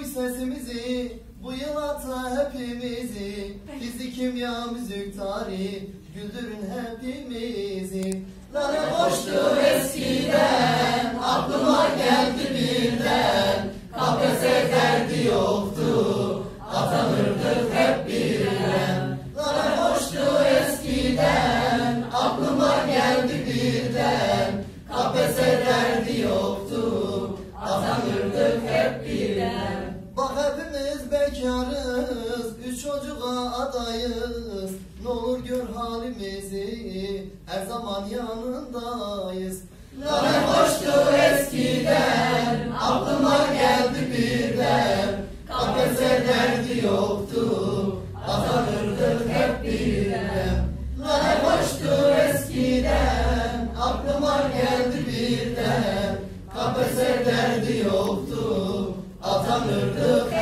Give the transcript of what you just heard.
Duy sesimizi Bu yıl ata hepimizi. Fizik kimya müzik tarih Güldürün hepimizi. Lale boştu eskiden Aklıma geldi birden. KPSS derdi yoktu Atanırdık hep birden. Lale boştu eskiden Aklıma geldi birden. KPSS derdi yoktu Atanırdık hep birden Bekarız Üç çocuğa adayız. Ne olur gör halimizi Her zaman yanındayız. Lale hoştu eskiden Aklıma geldi birden. KPSS derdi yoktu Atanırdık hep birden. Lale hoştu eskiden Aklıma geldi birden. KPSS derdi yoktu Atanırdık